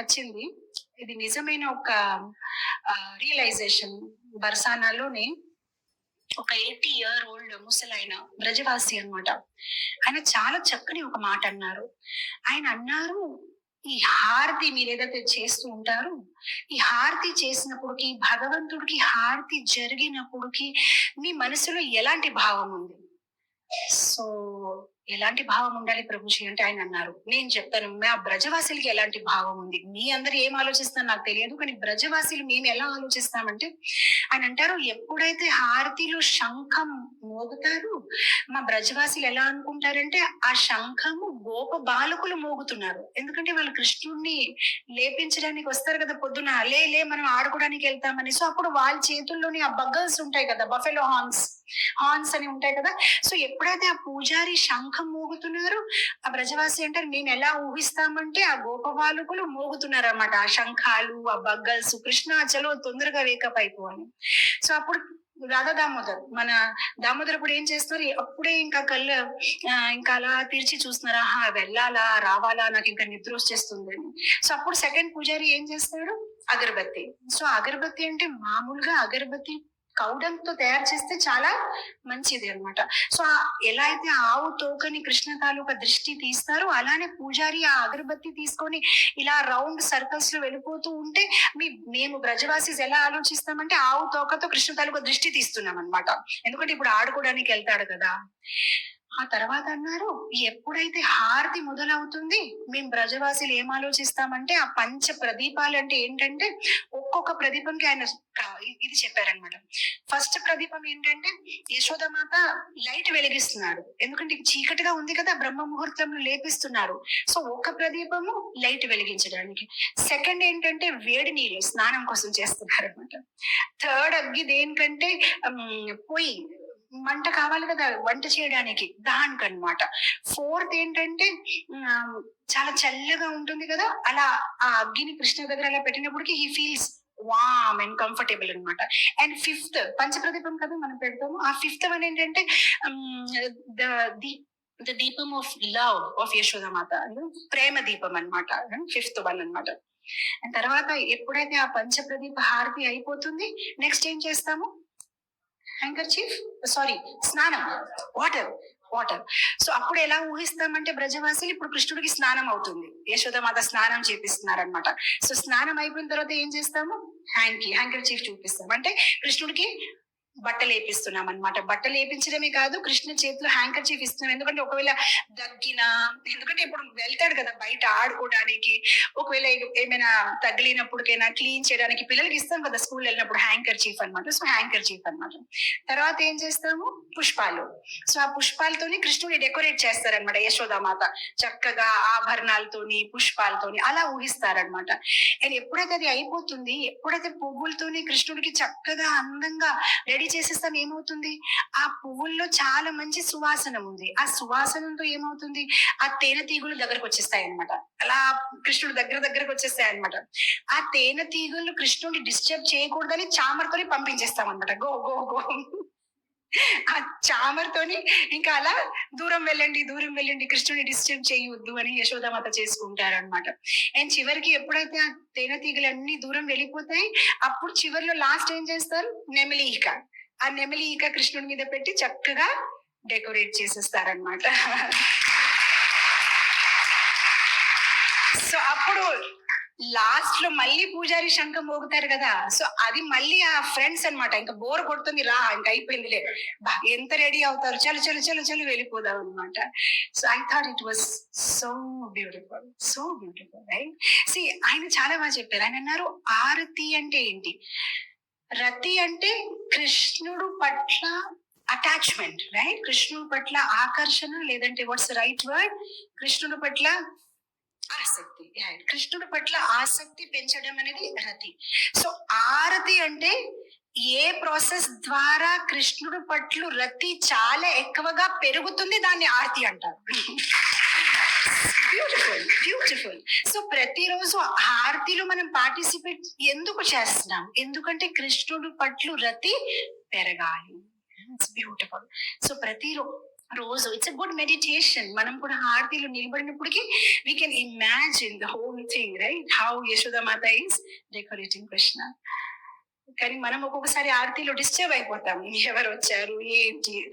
నచ్చింది. ఇది నిజమైన ఒక రియలైజేషన్ బర్సానాలోనే ఒక ఎయిటీ ఇయర్ ఓల్డ్ ముసలైన బ్రజవాసి అన్నమాట. ఆయన చాలా చక్కని ఒక మాట అన్నారు. ఆయన అన్నారు ఈ హారతి మీరు ఏదైతే చేస్తూ ఉంటారో ఈ హారతి చేసినప్పుడుకి భగవంతుడికి హారతి జరిగినప్పుడుకి మీ మనసులో ఎలాంటి భావం ఉంది? సో ఎలాంటి భావం ఉండాలి ప్రభుజీ అంటే ఆయన అన్నారు. నేను చెప్తాను మా బ్రజవాసులకి ఎలాంటి భావం ఉంది? మీ అందరు ఏం ఆలోచిస్తారో నాకు తెలియదు కానీ బ్రజవాసులు మేము ఎలా ఆలోచిస్తామంటే ఆయన అంటారు ఎప్పుడైతే హారతిలో శంఖం మోగుతారు మా బ్రజవాసులు ఎలా అనుకుంటారంటే ఆ శంఖము గోప బాలకులు మోగుతున్నారు. ఎందుకంటే వాళ్ళు కృష్ణుడిని లేపించడానికి వస్తారు కదా పొద్దున లే లే మనం ఆడుకోవడానికి వెళ్తామని సో అప్పుడు వాళ్ళ చేతుల్లోని ఆ బగ్గల్స్ ఉంటాయి కదా బఫెలో హార్న్స్ హార్న్స్ అని ఉంటాయి కదా. సో ఎప్పుడైతే ఆ పూజారి శంఖం మోగుతున్నారు ఆ బ్రజవాసి అంటారు నేను ఎలా ఊహిస్తామంటే ఆ గోపబాలకులు మోగుతున్నారు అన్నమాట ఆ శంఖాలు ఆ బగ్గల్స్ కృష్ణ చలో తొందరగా వేకప్ అయిపో అని సో అప్పుడు రాధా దామోదర్. మన దామోదర్ ఇప్పుడు ఏం చేస్తున్నారు అప్పుడే ఇంకా కళ్ళు ఇంకా అలా తెరిచి చూస్తున్నారు. ఆహా వెళ్ళాలా రావాలా? నాకు ఇంకా నిద్ర వచ్చేస్తుంది అని. సో అప్పుడు సెకండ్ పూజారి ఏం చేస్తాడు? అగరబత్తి. సో అగరబత్తి అంటే మామూలుగా అగరబత్తి కౌడంతో తయారు చేస్తే చాలా మంచిది అన్నమాట. సో ఎలా అయితే ఆవు తోకని కృష్ణ తాలూకా దృష్టి తీస్తారో అలానే పూజారి ఆ అగరబత్తి తీసుకొని ఇలా రౌండ్ సర్కిల్స్లో వెళ్ళిపోతూ ఉంటే మీ మేము బ్రజవాసీస్ ఎలా ఆలోచిస్తామంటే ఆవు తోకతో కృష్ణ తాలూకా దృష్టి తీస్తున్నాం అనమాట ఎందుకంటే ఇప్పుడు ఆడుకోవడానికి వెళ్తాడు కదా. ఆ తర్వాత అన్నారు ఎప్పుడైతే హారతి మొదలవుతుంది మేము బ్రజవాసులు ఏం ఆలోచిస్తామంటే ఆ పంచ ప్రదీపాలు అంటే ఏంటంటే ఒక్కొక్క ప్రదీపంకి ఆయన ఇది చెప్పారనమాట ఫస్ట్ ప్రదీపం ఏంటంటే యశోదమాత లైట్ వెలిగిస్తున్నారు ఎందుకంటే చీకటిగా ఉంది కదా బ్రహ్మ ముహూర్తంలో లేపిస్తున్నారు. సో ఒక ప్రదీపము లైట్ వెలిగించడానికి. సెకండ్ ఏంటంటే వేడి నీళ్ళు స్నానం కోసం చేస్తున్నారు అనమాట థర్డ్ అగ్గి దేనికంటే పొయ్యి. మంట కావాలి కదా వంట చేయడానికి దానికి అన్నమాట ఫోర్త్ ఏంటంటే చాలా చల్లగా ఉంటుంది కదా అలా ఆ అగ్గిని కృష్ణ దగ్గర అలా పెట్టినప్పటికీ he feels warm and comfortable అన్నమాట. అండ్ ఫిఫ్త్ పంచప్రదీపం కదా మనం పెడతాము. ఆ ఫిఫ్త్ వన్ ఏంటంటే ద దీపం ఆఫ్ లవ్ ఆఫ్ యశోదమాత ప్రేమ దీపం అన్నమాట. Hmm, ఫిఫ్త్ వన్ అన్నమాట. అండ్ తర్వాత ఎప్పుడైతే ఆ పంచప్రదీప హారతి అయిపోతుంది నెక్స్ట్ ఏం చేస్తాము? హ్యాంకర్ చీఫ్ సారీ స్నానం. వాటర్ వాటర్ సో అప్పుడు ఎలా ఊహిస్తామంటే బ్రజవాసులు ఇప్పుడు కృష్ణుడికి స్నానం అవుతుంది. యశోదమాత స్నానం చేపిస్తున్నారు అనమాట సో స్నానం అయిపోయిన తర్వాత ఏం చేస్తాము? హ్యాంకి హ్యాంకర్ చీఫ్ చూపిస్తాం. అంటే కృష్ణుడికి బట్టలు వేపిస్తున్నాం అనమాట బట్టలు వేపించడమే కాదు కృష్ణ చేతిలో హ్యాంకర్ చీఫ్ ఇస్తున్నాం. ఎందుకంటే ఒకవేళ దగ్గిన ఎందుకంటే ఇప్పుడు వెళ్తాడు కదా బయట ఆడుకోవడానికి. ఒకవేళ ఏమైనా తగిలినప్పుడుకైనా క్లీన్ చేయడానికి పిల్లలకి ఇస్తాం కదా స్కూల్ వెళ్ళినప్పుడు హ్యాంకర్ చీఫ్ అన్నమాట. సో హ్యాంకర్ చీఫ్ అన్నమాట. తర్వాత ఏం చేస్తాము? పుష్పాలు. సో ఆ పుష్పాలతోని కృష్ణుని డెకరేట్ చేస్తారనమాట యశోదామాత. చక్కగా ఆభరణాలతోని పుష్పాలతోని అలా ఊహిస్తారనమాట అండ్ ఎప్పుడైతే అది అయిపోతుంది ఎప్పుడైతే పువ్వులతోని కృష్ణుడికి చక్కగా అందంగా రెడీ చేసేస్తాం ఏమవుతుంది? ఆ పువ్వుల్లో చాలా మంచి సువాసన ఉంది. ఆ సువాసనంతో ఏమవుతుంది? ఆ తేనె తీగులు దగ్గరకు వచ్చేస్తాయి అనమాట అలా కృష్ణుడు దగ్గర దగ్గరకు వచ్చేస్తాయి అనమాట ఆ తేనె తీగలు కృష్ణుడిని డిస్టర్బ్ చేయకూడదని చామర్తోని పంపించేస్తాం అనమాట గో గో గో. ఆ చామరతోని ఇంకా అలా దూరం వెళ్ళండి దూరం వెళ్ళండి కృష్ణుని డిస్టర్బ్ చేయొద్దు అని యశోదామాత చేసుకుంటారు అనమాట అండ్ చివరికి ఎప్పుడైతే ఆ తేనె తీగలన్నీ దూరం వెళ్ళిపోతాయి అప్పుడు చివరిలో లాస్ట్ ఏం చేస్తారు? నెమలి ఇక ఆ నెమలి ఈక కృష్ణుడి మీద పెట్టి చక్కగా డెకరేట్ చేసేస్తారనమాట సో అప్పుడు లాస్ట్లో మళ్ళీ పూజారి శంఖం మోగుతారు కదా. సో అది మళ్ళీ ఆ ఫ్రెండ్స్ అన్నమాట. ఇంకా బోర్ కొడుతుంది రా ఇంకా అయిపోయిందిలే. బా ఎంత రెడీ అవుతారు? చలు చలు చలు చలు వెళ్ళిపోదాం అనమాట so I thought it was so beautiful so beautiful right see ఆయన చాలా బాగా చెప్పారు. ఆయన అన్నారు ఆరతి అంటే ఏంటి? రతి అంటే కృష్ణుడు పట్ల అటాచ్మెంట్ రైట్ కృష్ణుడు పట్ల ఆకర్షణ లేదంటే వాట్స్ రైట్ వర్డ్ కృష్ణుడు పట్ల ఆసక్తి కృష్ణుడు పట్ల ఆసక్తి పెంచడం అనేది రతి. సో ఆరతి అంటే ఏ ప్రాసెస్ ద్వారా కృష్ణుడు పట్ల రతి చాలా ఎక్కువగా పెరుగుతుంది దాన్ని ఆరతి అంటారు. బ్యూటిఫుల్ బ్యూటిఫుల్ సో ప్రతిరోజు హారతిలో మనం పార్టిసిపేట్ ఎందుకు చేస్తున్నాం? ఎందుకంటే కృష్ణుడు పట్ల రతి పెరగాలి. బ్యూటిఫుల్ సో ప్రతిరోజు రోజు ఇట్స్ అ గుడ్ మెడిటేషన్ మనం కూడా హారతిలో నిలబడినప్పటికీ we can imagine the whole thing right how యశోదమాత is decorating Krishna కానీ మనం ఒక్కొక్కసారి ఆరతిలో డిస్టర్బ్ అయిపోతాం. ఎవరు వచ్చారు? ఏంటి?